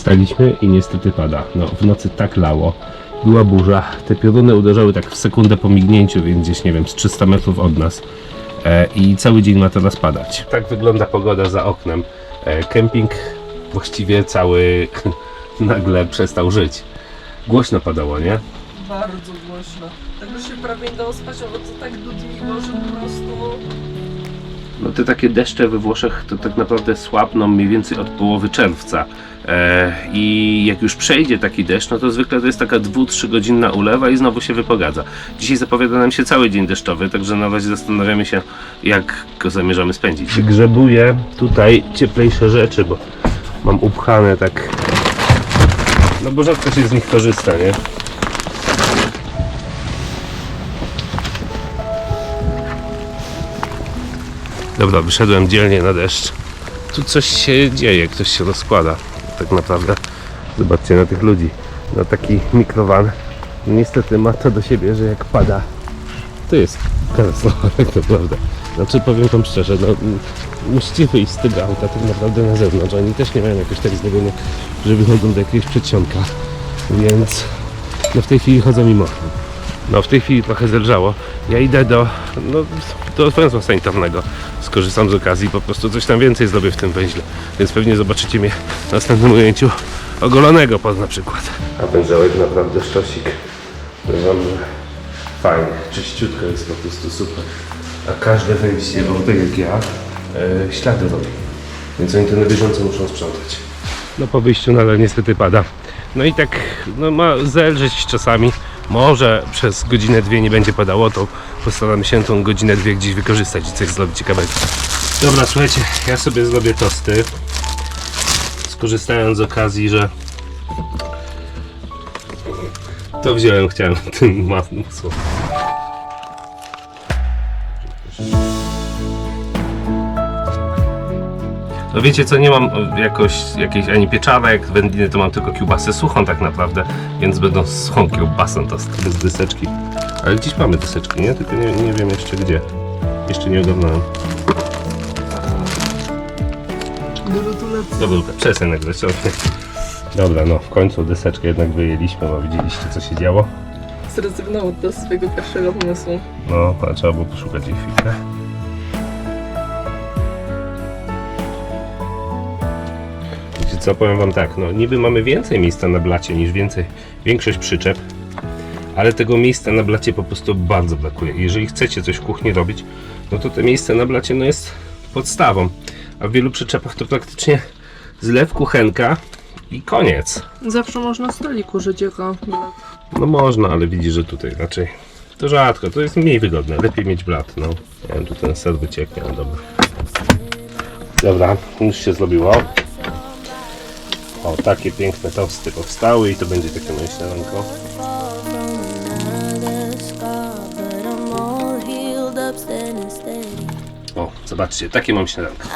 Wstaliśmy i niestety pada. No, w nocy tak lało. Była burza. Te pioruny uderzały tak w sekundę po mignięciu, więc gdzieś, nie wiem, z 300 metrów od nas. E, I cały dzień ma teraz padać. Tak wygląda pogoda za oknem. E, kemping właściwie cały nagle przestał żyć. Głośno padało, nie? Bardzo głośno. Tego się prawie nie dało spać, bo to tak dudniło, że po prostu... No te takie deszcze we Włoszech to tak naprawdę słabną mniej więcej od połowy czerwca. E, I jak już przejdzie taki deszcz, no to zwykle to jest taka 2-3 godzinna ulewa i znowu się wypogadza. Dzisiaj zapowiada nam się cały dzień deszczowy, także na razie zastanawiamy się, jak go zamierzamy spędzić. Grzebuję tutaj cieplejsze rzeczy, bo mam upchane tak. No bo rzadko się z nich korzysta, nie? Dobra, wyszedłem dzielnie na deszcz. Tu coś się dzieje, ktoś się rozkłada. Tak naprawdę. Zobaczcie na tych ludzi. Na taki mikrowan. Niestety ma to do siebie, że jak pada, to jest katastrofa tak naprawdę. Znaczy powiem wam szczerze, no musicie wyjść z tego auta tak naprawdę na zewnątrz. Oni też nie mają jakoś tak zrobione, że wychodzą do jakiegoś przedsionka. Więc no w tej chwili chodzą mimo. No w tej chwili trochę zelżało. Ja idę do, no, do węzła sanitarnego. Skorzystam z okazji i po prostu coś tam więcej zrobię w tym węźle. Więc pewnie zobaczycie mnie w następnym ujęciu ogolonego pod na przykład. A węzełek naprawdę sztosik. Wam, że fajnie, czyściutko jest po prostu super. A każde wejście, bo tak jak ja, e, ślady robi. Więc oni to na bieżąco muszą sprzątać. No po wyjściu nadal niestety pada. No i tak no, ma zelżyć czasami. Może przez godzinę, dwie nie będzie padało, to postaramy się tą godzinę, dwie gdzieś wykorzystać i coś zrobić ciekawego. Dobra, słuchajcie, ja sobie zrobię tosty. Skorzystając z okazji, że to wziąłem, chciałem tym masło. No wiecie co, nie mam o, jakoś jakiejś ani pieczarek, wędliny to mam tylko kiełbasę suchą tak naprawdę, więc będą suchą kiełbasą to bez dyseczki. Ale gdzieś mamy dyseczki, nie? Tylko nie, nie wiem jeszcze gdzie. Jeszcze nie ogarnąłem. Dobra, przestań nagrać. Dobra, no w końcu dyseczkę jednak wyjęliśmy, bo widzieliście co się działo. Zrezygnował do swojego pierwszego pomysłu. No, a trzeba było poszukać jej chwilkę. Co, powiem wam tak, no niby mamy więcej miejsca na blacie niż więcej, większość przyczep, ale tego miejsca na blacie po prostu bardzo brakuje. Jeżeli chcecie coś w kuchni robić, no to to miejsce na blacie no jest podstawą, a w wielu przyczepach to praktycznie zlew, kuchenka i koniec. Zawsze można stolik użyć jako No można, ale widzi, że tutaj raczej to rzadko, to jest mniej wygodne. Lepiej mieć blat, no. Ja tu ten ser wycieknie, no dobra. Dobra, już się zrobiło. O, takie piękne tosty powstały i to będzie takie moje śniadanko. O, zobaczcie, takie mam śniadanko.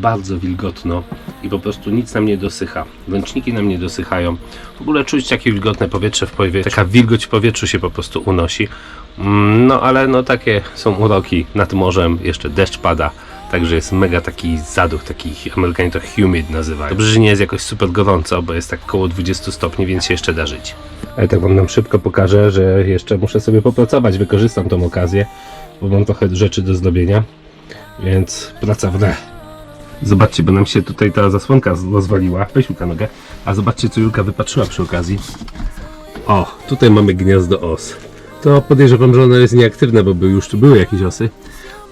Bardzo wilgotno i po prostu nic nam nie dosycha. Ręczniki nam nie dosychają. W ogóle czuć takie wilgotne powietrze w powietrzu. Taka wilgoć w powietrzu się po prostu unosi. Mm, No ale no takie są uroki nad morzem, jeszcze deszcz pada. Także jest mega taki zaduch, taki Amerykanie to humid nazywają. Dobrze, że nie jest jakoś super gorąco, bo jest tak około 20 stopni, więc się jeszcze da żyć. Ale tak wam nam szybko pokażę, że jeszcze muszę sobie popracować, wykorzystam tą okazję, bo mam trochę rzeczy do zrobienia. Więc praca w re. Zobaczcie, bo nam się tutaj ta zasłonka rozwaliła. Weź Julka nogę. A zobaczcie, co Julka wypatrzyła przy okazji. O, tutaj mamy gniazdo os. To podejrzewam, że ono jest nieaktywne, bo by już tu były jakieś osy.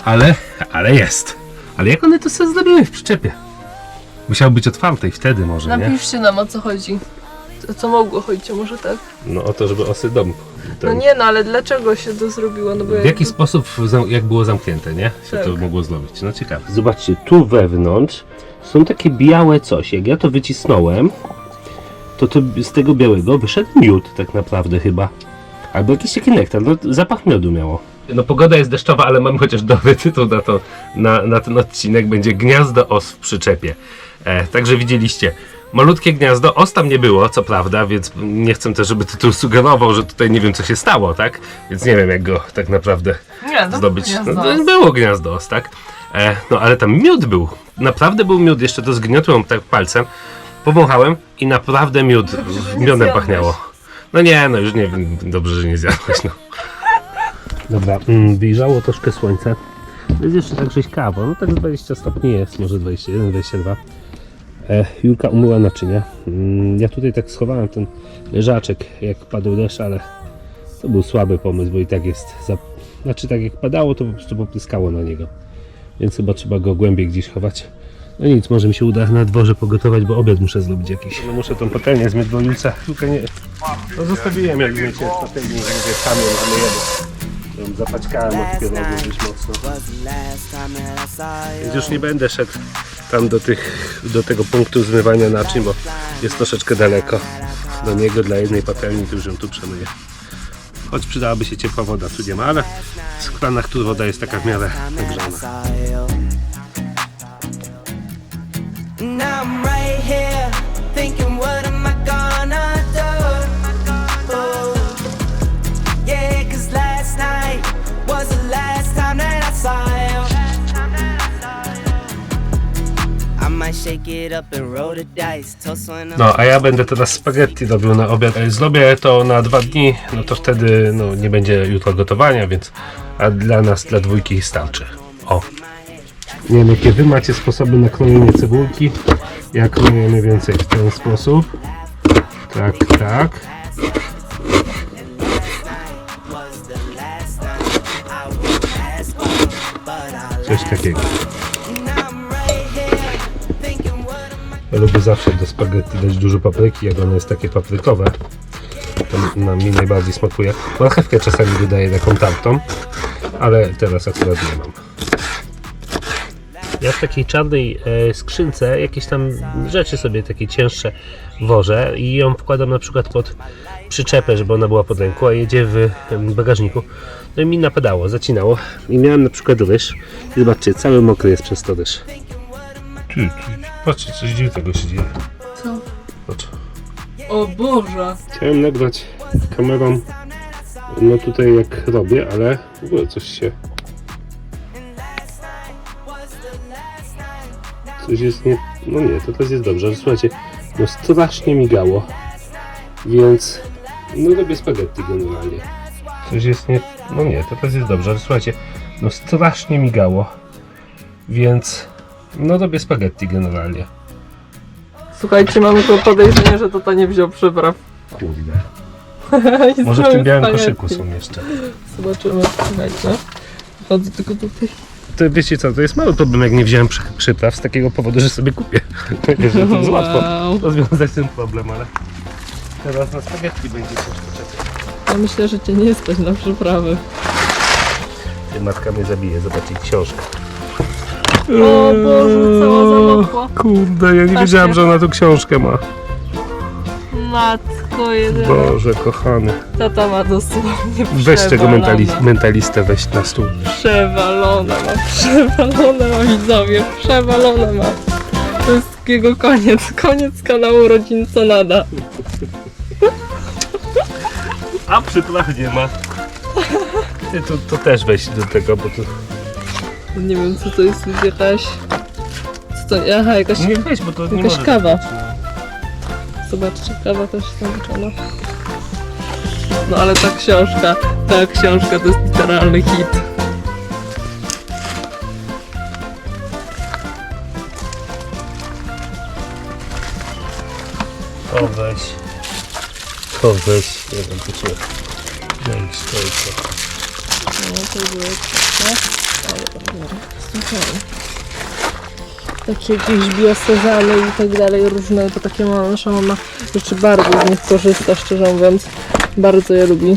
Ale, ale jest. Ale jak one to sobie zrobiły w przyczepie? Musiało być otwarte i wtedy może, nie? Napiszcie nam o co chodzi. O co mogło chodzić, a może tak? No o to, żeby osy dom. No nie, no ale dlaczego się to zrobiło? No bo W jakby- jaki sposób, zam- jak było zamknięte, nie? Się Tak. to mogło zrobić. No ciekawe. Zobaczcie, tu wewnątrz są takie białe coś. Jak ja to wycisnąłem, to, to z tego białego wyszedł miód tak naprawdę chyba. Albo jakiś taki nektar. No, zapach miodu miało. No pogoda jest deszczowa, ale mam chociaż dobry tytuł na, to, na, na ten odcinek. Będzie Gniazdo Os w przyczepie. E, także widzieliście. Malutkie gniazdo, os tam nie było, co prawda, więc nie chcę też, żeby tytuł sugerował, że tutaj nie wiem, co się stało, tak? Więc nie wiem, jak go tak naprawdę Nie, zdobyć. gniazdo. No, było gniazdo os, tak? E, no ale tam miód był. Naprawdę był miód, jeszcze to zgniotłem tak palcem. Powąchałem i naprawdę miód, miodem pachniało. No nie, no już nie wiem, dobrze, że nie zjadłeś, no. Dobra, mm, wyjrzało troszkę słońce. Jest jeszcze tak rzeźkawo, no tak z 20 stopni jest, może 21, 22. E, Julka umyła naczynia. Mm, ja tutaj tak schowałem ten leżaczek, jak padł deszcz, ale to był słaby pomysł, bo i tak jest. Znaczy, tak jak padało, to po prostu popryskało na niego. Więc chyba trzeba go głębiej gdzieś chować. No nic, może mi się uda na dworze pogotować, bo obiad muszę zrobić jakiś. No muszę tą patelnię bo Julce tylko nie... No zostawiłem, jak wiecie, w patelni, mówię, kamień, ale jedę. Ją zapaćkałem od pierogu dość mocno. Więc już nie będę szedł tam do, tych, do tego punktu zmywania naczyń, bo jest troszeczkę daleko do niego dla jednej patelni, to już ją tu przemyję. Choć przydałaby się ciepła woda, tu nie ma, ale w kranach tu woda jest taka w miarę nagrzana. No, a ja będę teraz spaghetti robił na obiad. Zrobię to na dwa dni, no to wtedy no, nie będzie jutro gotowania, więc a dla nas, dla dwójki starczy. O. Nie wiem, jakie wy macie sposoby na krojenie cebulki. Ja kroję mniej więcej w ten sposób. Tak, tak. was the Lubię zawsze do spaghetti dać dużo papryki, jak ono jest takie paprykowe. To na mi najbardziej smakuje. Marchewkę czasami dodaję taką tartą, ale teraz akurat nie mam. Ja w takiej czarnej e, skrzynce jakieś tam rzeczy sobie takie cięższe wożę i ją wkładam na przykład pod przyczepę, żeby ona była pod ręką, a jedzie w bagażniku. No i mi napadało, zacinało. I miałem na przykład ryż. I zobaczcie, cały mokry jest przez to ryż. Ty, ty, patrzcie, coś dziwnego się dzieje. Co? Patrz. O Boże! Chciałem nagrać kamerą, no tutaj jak robię, ale w ogóle coś się... Coś jest nie... No nie, to teraz jest dobrze, ale słuchajcie, no strasznie migało, więc no robię spaghetti generalnie. Coś jest nie... No nie, to teraz jest dobrze, ale słuchajcie, no strasznie migało, więc no robię spaghetti generalnie. Słuchajcie, mamy to podejrzenie, że tata nie wziął przypraw. Kurde. I Może w zrobił tym białym spaghetti. koszyku są jeszcze. Zobaczymy, słuchajcie. Chodzę tylko tutaj. To wiecie co, to jest mały problem, jak nie wziąłem przy, przypraw z takiego powodu, że sobie kupię. że to jest łatwo Wow. rozwiązać ten problem, ale teraz na spaghetti będzie ciężko czekać. Ja myślę, że cię nie stać na przyprawy. Ty, Matka mnie zabije, zobaczcie książkę. O Boże, cała zamokła. Kurde, ja nie Patrzcie. wiedziałem, że ona tu książkę ma. Matko jedyna. Boże, kochany. Tata ma dosłownie Weź tego mentali- mentalistę, weź na stół. Przewalone ma, przewalone ma widzowie, przewalone ma. To jest jego koniec, koniec kanału Rodzin Sonada. A przypraw nie ma. Ty, to, to też weź do tego, bo to... Nie wiem co to jest, jakaś... Co to, aha, jakaś... Nie weź, bo to nie Jakaś może kawa. być, no. Zobaczcie, kawa też zaliczona. No ale ta książka, ta książka to jest literalny hit. To weź. To weź. Nie wiem, to czy... Weź, to to. No to było Takie jakieś biosezamy i tak dalej, różne, to takie ma, nasza mama rzeczy bardzo z nich korzysta, szczerze mówiąc. Bardzo je lubi.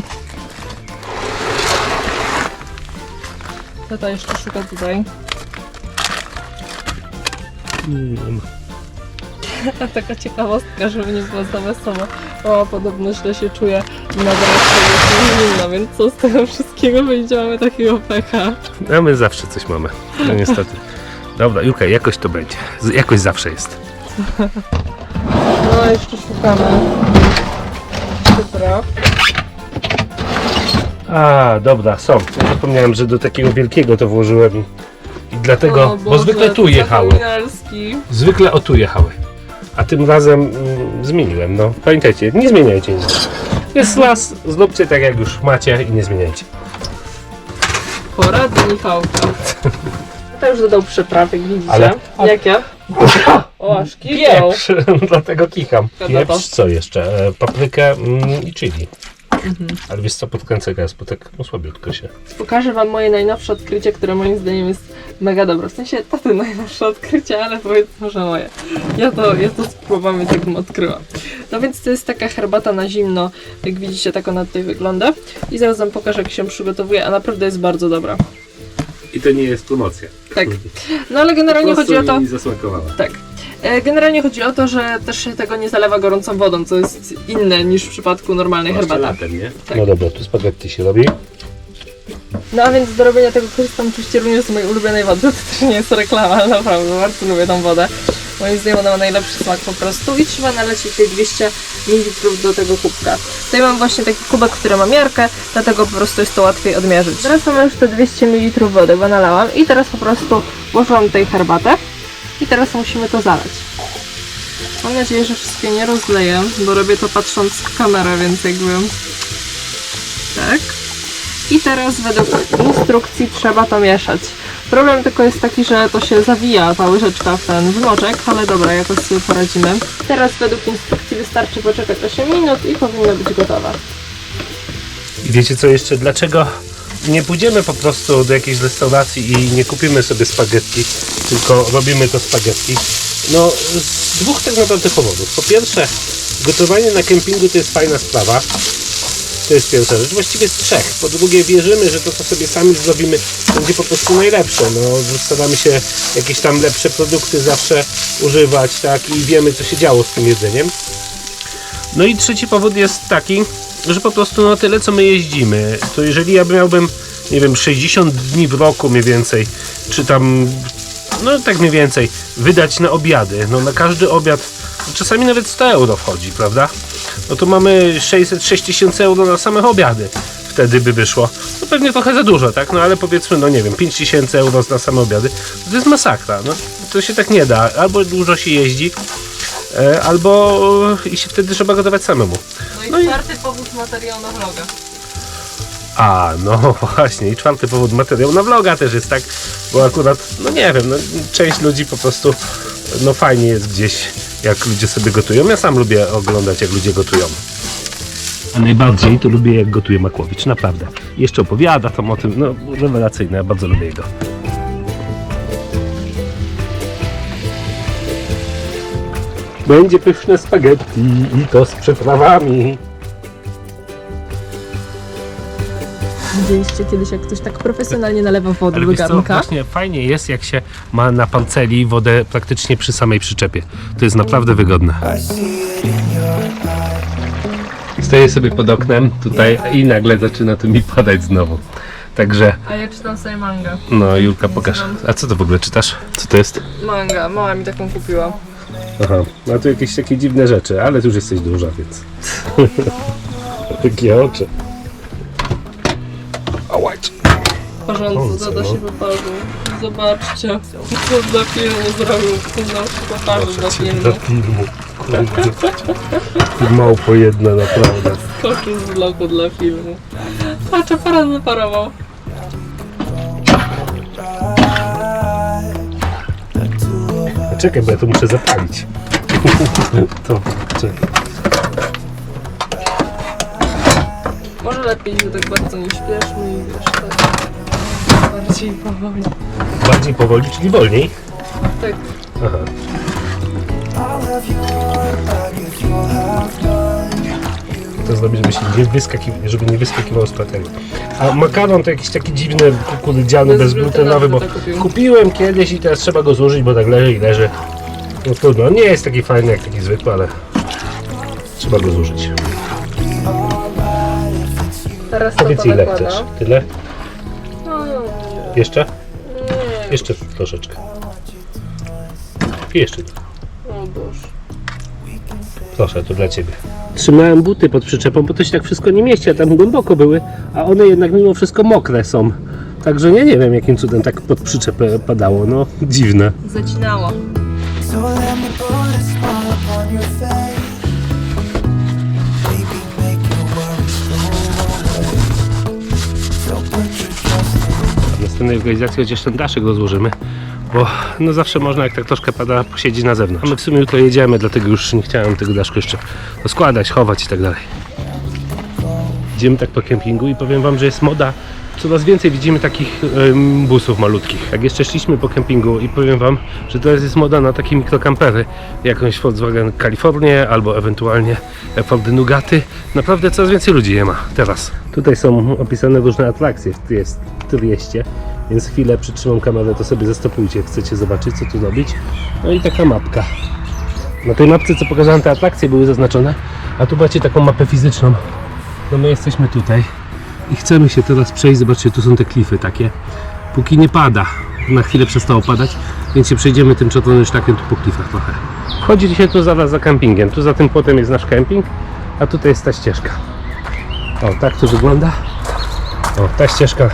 Tata jeszcze szuka tutaj. A taka ciekawostka, żeby nie było za wesoło. Mama podobno źle się czuje i na jest inna, więc co z tego wszystkiego wyjdzie, mamy takiego pecha. A my zawsze coś mamy. No niestety. Dobra, Juka, jakoś to będzie. Z- Jakoś zawsze jest. No jeszcze szukamy. Dobra. A, dobra, są. Ja zapomniałem, że do takiego wielkiego to włożyłem i, i dlatego, O bo Boże, zwykle tu jechały. Zwykle o tu jechały. A tym razem mm, zmieniłem, no. Pamiętajcie, nie zmieniajcie nic. Jest las, zróbcie tak jak już macie i nie zmieniajcie. Porady Michałka. To już dodał przypraw, jak widzicie. Ale- Jakie? O, aż. Pieprz, dlatego kicham. Szkoda to. Pieprz, co jeszcze? E, paprykę mm, i chili. Mhm. Ale wiesz co, podkręcę gaz, bo tak no, słabiutko się. Pokażę wam moje najnowsze odkrycie, które moim zdaniem jest mega dobre. W sensie taty najnowsze odkrycie, ale powiedzmy, że moje. Ja to, ja to spróbowałam, więc jakbym odkryła. No więc to jest taka herbata na zimno, jak widzicie, tak ona tutaj wygląda. I zaraz wam pokażę, jak się przygotowuje, a naprawdę jest bardzo dobra. I to nie jest promocja. Tak. No ale generalnie chodzi o to... mi zasmakowała. Tak. E, Generalnie chodzi o to, że też się tego nie zalewa gorącą wodą, co jest inne niż w przypadku normalnej herbaty. latem, nie? Tak. No dobra, tu spaghetti się robi. No a więc do robienia tego korzystam oczywiście również z mojej ulubionej wody. To też nie jest reklama, ale naprawdę bardzo lubię tą wodę. Moim zdaniem ona ma najlepszy smak po prostu i trzeba nalać tutaj 200 ml do tego kubka. Tutaj mam właśnie taki kubek, który ma miarkę, dlatego po prostu jest to łatwiej odmierzyć. Teraz mam już te 200 ml wody, bo nalałam i teraz po prostu włożyłam tutaj herbatę i teraz musimy to zalać. Mam nadzieję, że wszystkie nie rozleję, bo robię to patrząc w kamerę, więc jakby... Tak. I teraz według instrukcji trzeba to mieszać. Problem tylko jest taki, że to się zawija ta łyżeczka w ten wymoczek, ale dobra, jakoś sobie poradzimy. Teraz według instrukcji wystarczy poczekać 8 minut i powinno być gotowe. I wiecie co jeszcze? Dlaczego nie pójdziemy po prostu do jakiejś restauracji i nie kupimy sobie spaghetti, tylko robimy to spaghetti? No, z dwóch tak naprawdę powodów. Po pierwsze, gotowanie na kempingu to jest fajna sprawa. To jest pierwsza rzecz. Właściwie z trzech. Po drugie, wierzymy, że to, co sobie sami zrobimy, będzie po prostu najlepsze. No, staramy się jakieś tam lepsze produkty zawsze używać, tak? I wiemy, co się działo z tym jedzeniem. No i trzeci powód jest taki, że po prostu no tyle co my jeździmy, to jeżeli ja miałbym, nie wiem, 60 dni w roku mniej więcej, czy tam, no tak mniej więcej, wydać na obiady, no na każdy obiad, czasami nawet 100 euro wchodzi, prawda? No to mamy 600-6 tysięcy euro na same obiady. Wtedy by wyszło. No pewnie trochę za dużo, tak? No ale powiedzmy, no nie wiem, 5 tysięcy euro na same obiady. To jest masakra, no. To się tak nie da. Albo dużo się jeździ, e, albo i się wtedy trzeba gotować samemu. No i No i- czwarty powód materiał na vloga. A, no właśnie. I czwarty powód, materiał na vloga też jest tak, bo akurat, no nie wiem, no, część ludzi po prostu, no fajnie jest gdzieś, jak ludzie sobie gotują. Ja sam lubię oglądać, jak ludzie gotują. A najbardziej to lubię, jak gotuje Makłowicz, naprawdę. Jeszcze opowiada tam o tym, no rewelacyjne, ja bardzo lubię jego. Będzie pyszne spaghetti i to z przyprawami. Widzieliście kiedyś, jak ktoś tak profesjonalnie nalewa wody Ale do wiesz co, garnka? właśnie fajnie jest, jak się ma na panceli wodę praktycznie przy samej przyczepie. To jest naprawdę wygodne. Stoję sobie pod oknem tutaj i nagle zaczyna tu mi padać znowu. Także, A ja czytam sobie manga. no Julka, pokaż. A co to w ogóle czytasz? Co to jest? Manga, mama mi taką kupiła. Aha, no tu jakieś takie dziwne rzeczy, ale tu już jesteś duża, więc... Takie oczy. Ałać. W porządku, tata no. się poparzył. Zobaczcie, co dla filmu zrobił. Się poparzył dla filmu. Filmu. Kurde. Małpo jedna, naprawdę. Skoczył z bloku dla filmu. Patrz, aparat zaparował. Czekaj, bo ja to muszę zapalić. to czekaj. Może lepiej, że tak bardzo nie śpieszmy i wiesz, tak. Bardziej powoli. Bardziej powoli, czyli wolniej. Tak. Aha. To zrobić, żeby się nie wyskakiwał, żeby nie wyskakiwał z patelni. A makaron to jakiś taki dziwny, kukurydziany, bezglutenowy, bo kupiłem kiedyś i teraz trzeba go zużyć, bo tak leży i leży. No trudno, nie jest taki fajny jak taki zwykły, ale trzeba go zużyć. Teraz to Powiedz ile nakłada. chcesz? Tyle? No, nie, Jeszcze? nie. Jeszcze troszeczkę. I jeszcze O Boże. Proszę, to dla Ciebie. Trzymałem buty pod przyczepą, bo to się tak wszystko nie mieści, a tam głęboko były, a one jednak mimo wszystko mokre są. Także nie, nie wiem jakim cudem tak pod przyczepę padało, no dziwne. Zacinało. Następnej organizacji chociaż ten daszek rozłożymy, bo no zawsze można jak tak troszkę pada posiedzieć na zewnątrz. A my w sumie jutro jedziemy, dlatego już nie chciałem tego daszku jeszcze składać, chować i tak dalej. Idziemy tak po kempingu i powiem wam, że jest moda coraz więcej widzimy takich em, busów malutkich. Jak jeszcze szliśmy po kempingu i powiem wam, że teraz jest moda na takie mikrokampery, jakąś Volkswagen Kalifornię albo ewentualnie Fordy Nugaty. Naprawdę coraz więcej ludzi je ma teraz. Tutaj są opisane różne atrakcje Triest- w Trieście, więc chwilę przytrzymam kamerę, to sobie zastopujcie, jak chcecie zobaczyć co tu robić. No i taka mapka. Na tej mapce, co pokazałem, te atrakcje były zaznaczone, a tu macie taką mapę fizyczną. No my jesteśmy tutaj i chcemy się teraz przejść. Zobaczcie, tu są te klify takie. Póki nie pada, na chwilę przestało padać, więc się przejdziemy tym czerwonym szlakiem tu po klifach trochę. Chodzi się tu zaraz za kempingiem. Tu za tym płotem jest nasz kemping, a tutaj jest ta ścieżka. O, tak to wygląda. O, ta ścieżka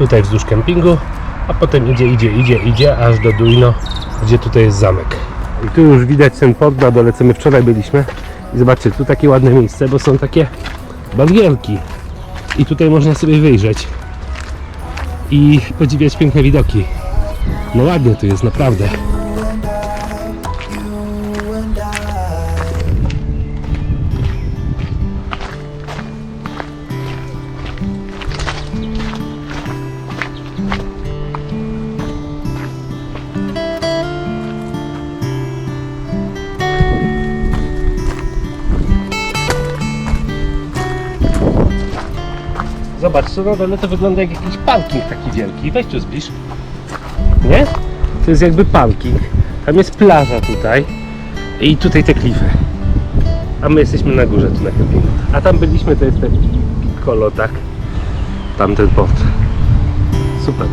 tutaj wzdłuż kempingu, a potem idzie, idzie, idzie, idzie aż do Duino, gdzie tutaj jest zamek. I tu już widać ten port na dole, co my wczoraj byliśmy. I zobaczcie, tu takie ładne miejsce, bo są takie barierki. I tutaj można sobie wyjrzeć i podziwiać piękne widoki. No ładnie tu jest, naprawdę. Zobacz, co na to wygląda jak jakiś parking taki wielki. Weź tu zbliż. Nie? To jest jakby parking. Tam jest plaża tutaj i tutaj te klify. A my jesteśmy na górze tu na kempingu. A tam byliśmy, to jest ten kolo, tak? Tamten port. Super.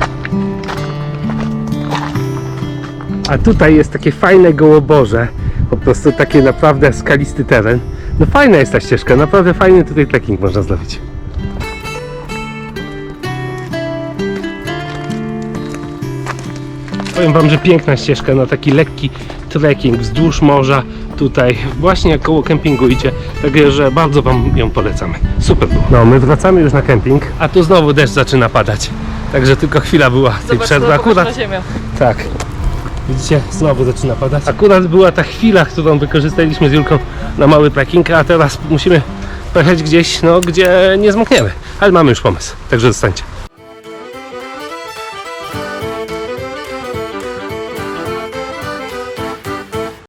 A tutaj jest takie fajne gołoborze. Po prostu takie naprawdę skalisty teren. No fajna jest ta ścieżka, naprawdę fajny tutaj trekking można zrobić. Powiem Wam, że piękna ścieżka na taki lekki trekking wzdłuż morza tutaj właśnie jak koło kempingu idzie, także bardzo Wam ją polecamy. Super było. No, my wracamy już na kemping, a tu znowu deszcz zaczyna padać. Także tylko chwila była tej Zobacz, przerwy. to Akurat na ziemię. tak. Widzicie, znowu zaczyna padać. Akurat była ta chwila, którą wykorzystaliśmy z Julką na mały trekking, a teraz musimy pojechać gdzieś, no, gdzie nie zmokniemy. Ale mamy już pomysł, także zostańcie.